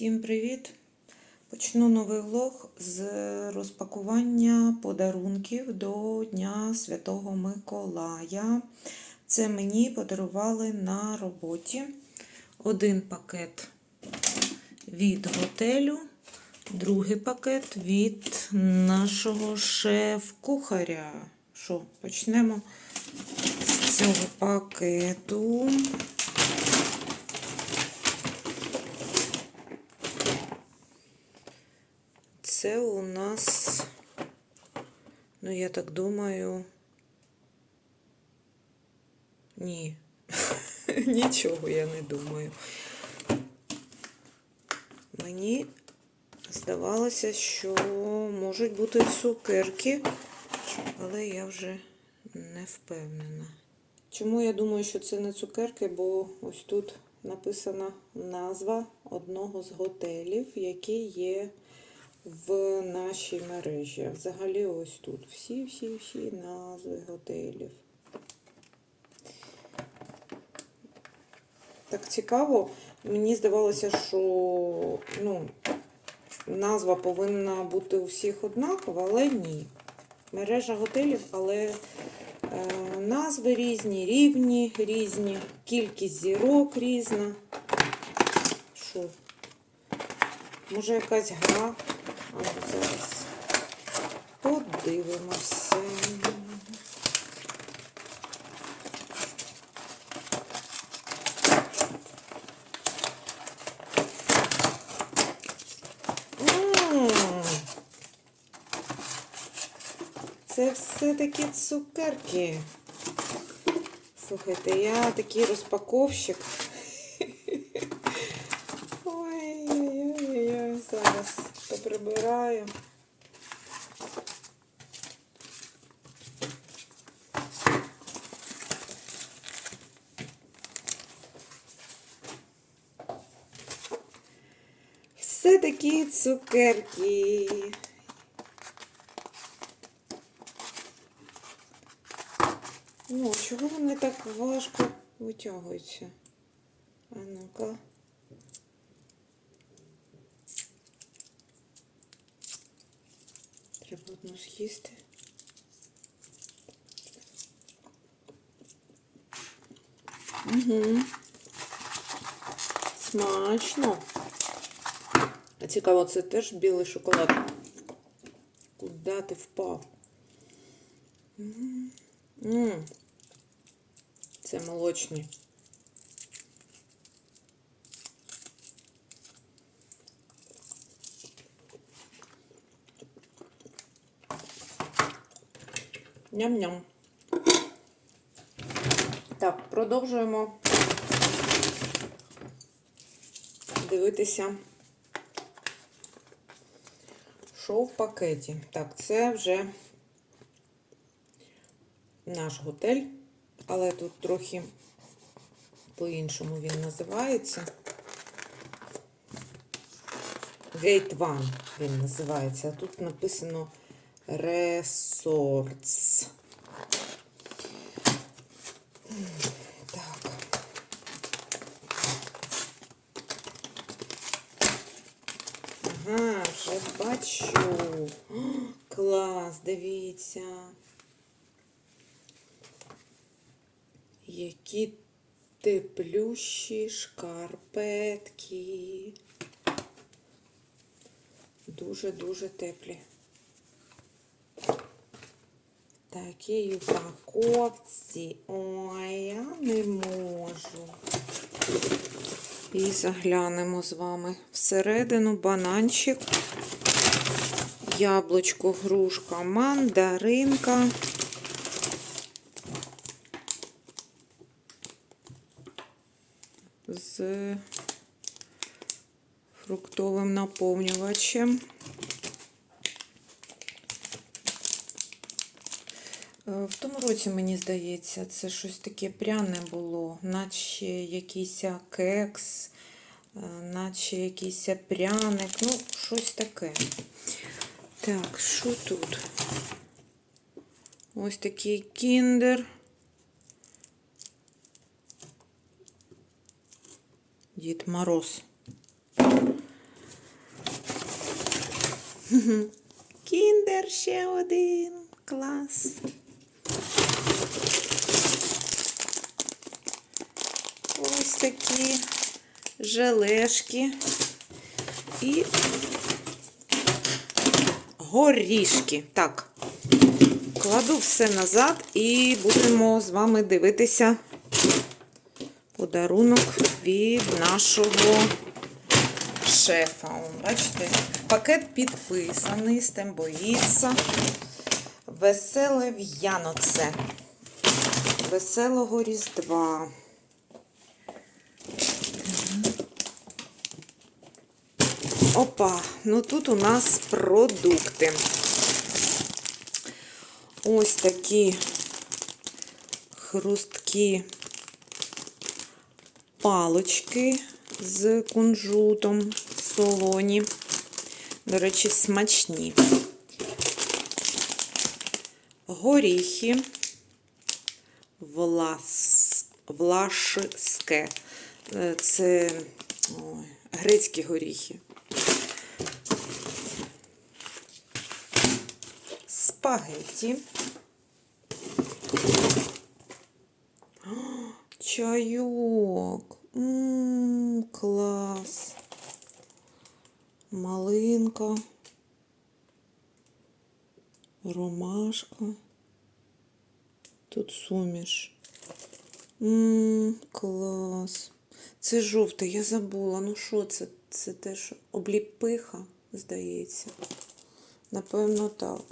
Всім привіт! Почну новий влог з розпакування подарунків до Дня Святого Миколая. Це мені подарували на роботі один пакет від готелю, другий пакет від нашого шеф-кухаря. Що, почнемо з цього пакету. Це у нас, ну я так думаю, ні, нічого я не думаю. Мені здавалося, що можуть бути цукерки, але я вже не впевнена. Чому я думаю, що це не цукерки, бо ось тут написана назва одного з готелів, який є в нашій мережі. Взагалі ось тут всі-всі-всі назви готелів. Так цікаво. Мені здавалося, що ну, назва повинна бути у всіх однакова, але ні. Мережа готелів, але е, назви різні, рівні різні, кількість зірок різна. Що? Може якась гра? Ну, зараз подивимося. Це все-таки цукерки. Слухайте, я такий розпаковщик. Ой-ой-ой, зараз поприбираю. Все такі цукерки. О, чого вони так важко витягуються? А ну-ка. Треба одну з'їсти. Угу. Смачно. А цікаво, це теж білий шоколад. Куди ти впав? М, М. Це молочні. Ням-ням. Так, продовжуємо дивитися, що в пакеті. Так, це вже наш готель, але тут трохи по-іншому він називається. Gate One він називається, а тут написано Resorts. Так. Ага, вже бачу. Клас, дивіться. Які теплющі шкарпетки. Дуже-дуже теплі. Такі упаковці. Ой, я не можу. І заглянемо з вами всередину бананчик, яблучко, грушка, мандаринка. З фруктовим наповнювачем. В тому році, мені здається, це щось таке пряне було, наче якийсь кекс, е, наче якийсь пряник, ну, щось таке. Так, що тут? Ось такий кіндер. Дід Мороз. Кіндер ще один. Клас. Ось такі желешки і горішки. Так, кладу все назад і будемо з вами дивитися подарунок від нашого шефа. Бачите, пакет підписаний, з тим боїться. Веселе в'яно це. Веселого Різдва. Опа, ну тут у нас продукти. Ось такі хрусткі палочки з кунжутом солоні. До речі, смачні. Горіхи влас, влашське. Е, Це ой, грецькі горіхи. Спагетті. О, Чайок. М, клас. Малинка. Ромашка. Тут суміш. М, клас. Це жовте, я забула. Ну що це? Це теж обліпиха, здається. Напевно, так.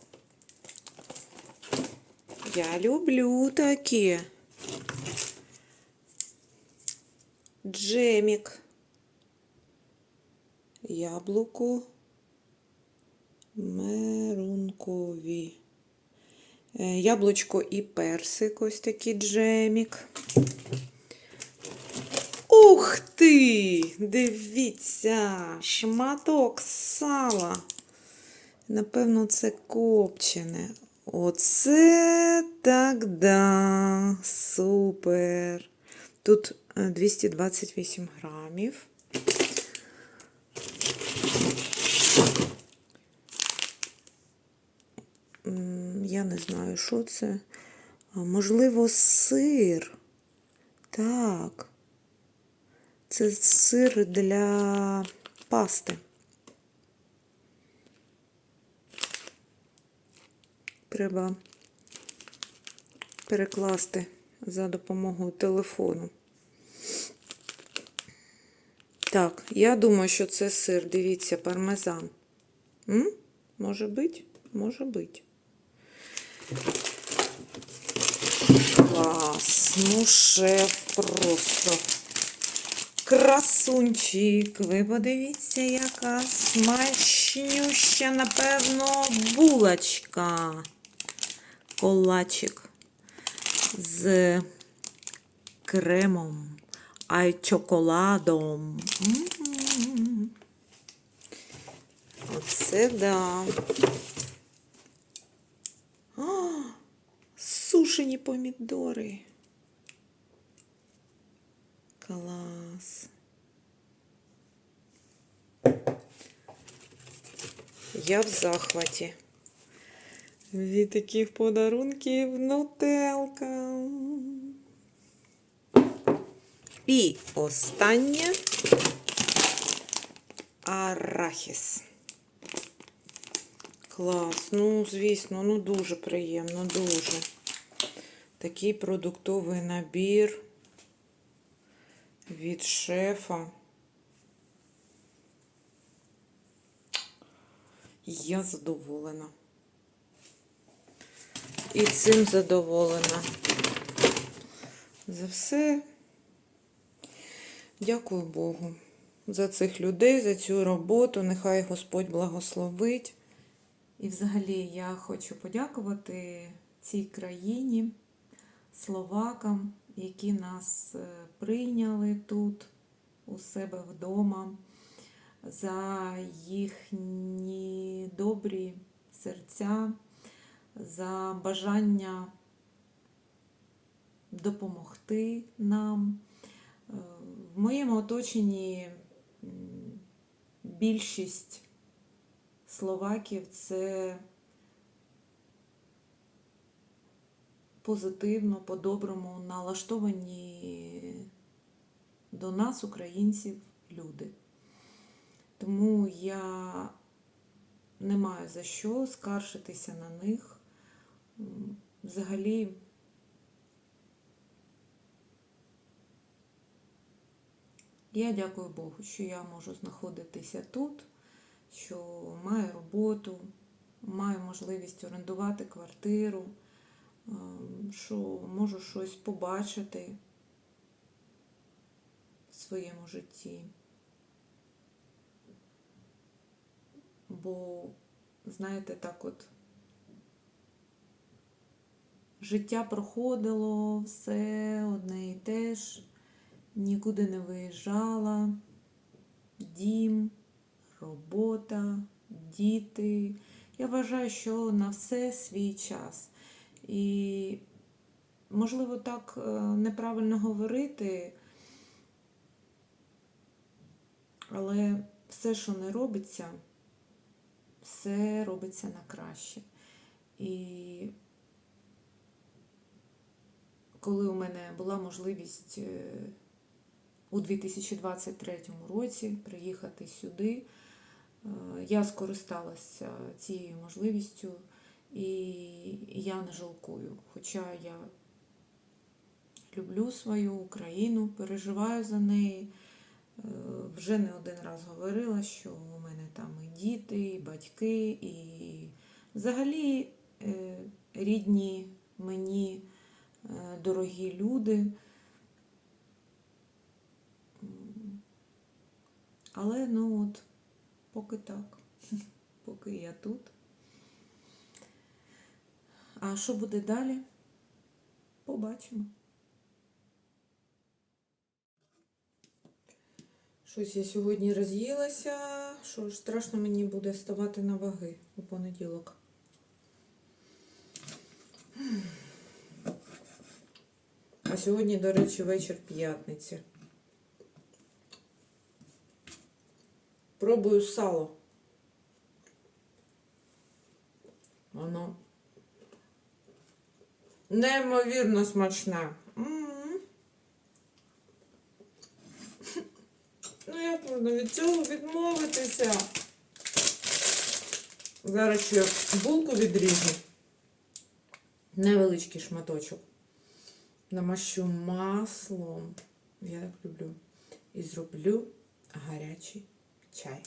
Я люблю таке. Джемік. Яблуко. Мерункові. Е, Яблучко і персик, ось такий джемік. Ух ти! Дивіться, шматок сала. Напевно, це копчене. Оце так да. Супер. Тут е, 228 грамів. Я не знаю, що це. Можливо, сир. Так. Це сир для пасти. Треба перекласти за допомогою телефону. Так, я думаю, що це сир. Дивіться, пармезан. М? Може бути? Може бути. Клас. Ну, шеф просто. Красунчик. Ви подивіться, яка смачнюща, напевно, булочка. Колачик з кремом, а й чоколадом. М. Оце да. А, сушені помідори. Клас. Я в захваті. Від таких подарунків нутелка. І останнє арахіс. Клас. Ну, звісно, ну дуже приємно, дуже. Такий продуктовий набір від шефа. Я задоволена. І цим задоволена. За все. Дякую Богу за цих людей, за цю роботу. Нехай Господь благословить. І взагалі я хочу подякувати цій країні, словакам, які нас е, прийняли тут у себе вдома, за їхні добрі серця, за бажання допомогти нам. Е, В моєму оточенні більшість словаків це позитивно, по-доброму налаштовані до нас, українців, люди. Тому я не маю за що скаржитися на них. Взагалі, я дякую Богу, що я можу знаходитися тут, що маю роботу, маю можливість орендувати квартиру, ем, що можу щось побачити в своєму житті. Бо, знаєте, так от життя проходило, все одне і те ж, нікуди не виїжджала, дім, робота, діти. Я вважаю, що на все свій час. І, можливо, так е, неправильно говорити, але все, що не робиться, все робиться на краще. І коли у мене була можливість е, у 2023 році приїхати сюди, е, я скористалася цією можливістю і я не жалкую. Хоча я люблю свою Україну, переживаю за неї. Е, Вже не один раз говорила, що у мене там і діти, і батьки, і взагалі е, рідні мені е, дорогі люди. Але ну от, поки так, поки я тут. А що буде далі? Побачимо. Щось я сьогодні роз'їлася. Що ж, страшно мені буде ставати на ваги у понеділок. А сьогодні, до речі, вечір п'ятниці. Пробую сало. Воно неймовірно смачне. М. Ну як можна від цього відмовитися? Зараз ще булку відріжу. Невеличкий шматочок. Намащу маслом. Я так люблю. І зроблю гарячий чай.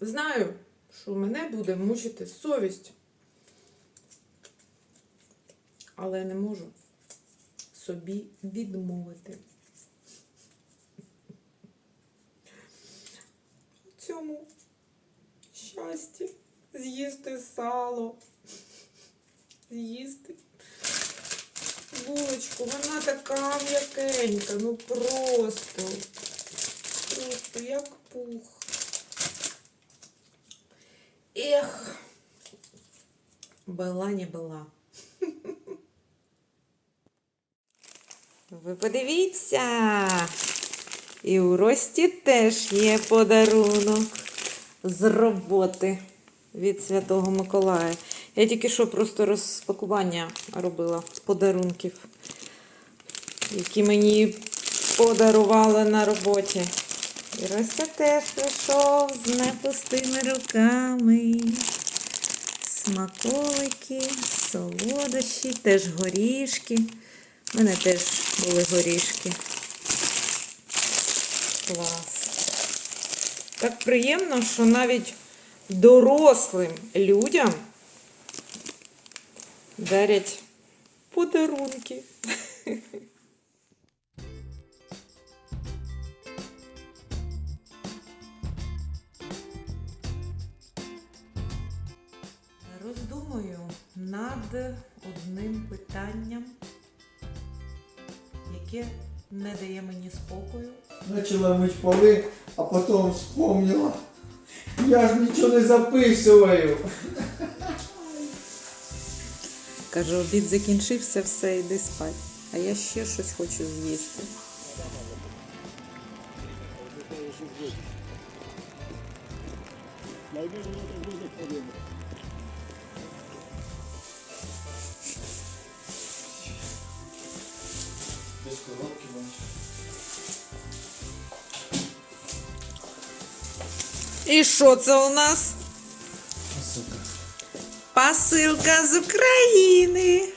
Знаю, що мене буде мучити совість. Але не можу собі відмовити. В цьому щасті з'їсти сало, з'їсти булочку. Вона така м'якенька, ну просто, просто як пух. Ех, була не була. Ви подивіться. І у Рості теж є подарунок з роботи від Святого Миколая. Я тільки що просто розпакування робила подарунків, які мені подарували на роботі. І Ростя теж прийшов з непустими руками. Смаколики, солодощі, теж горішки. У мене теж були горішки. Клас. Так приємно, що навіть дорослим людям дарять подарунки. Роздумую над одним питанням, яке не дає мені спокою. Начала мыть полы, а потом вспомнила. Я же ничего не записываю. Каже, обід закінчився, все, йди спать. А я ще щось хочу з'їсти. Без коробки бачиш. І що це у нас? Посилка. Посилка з України.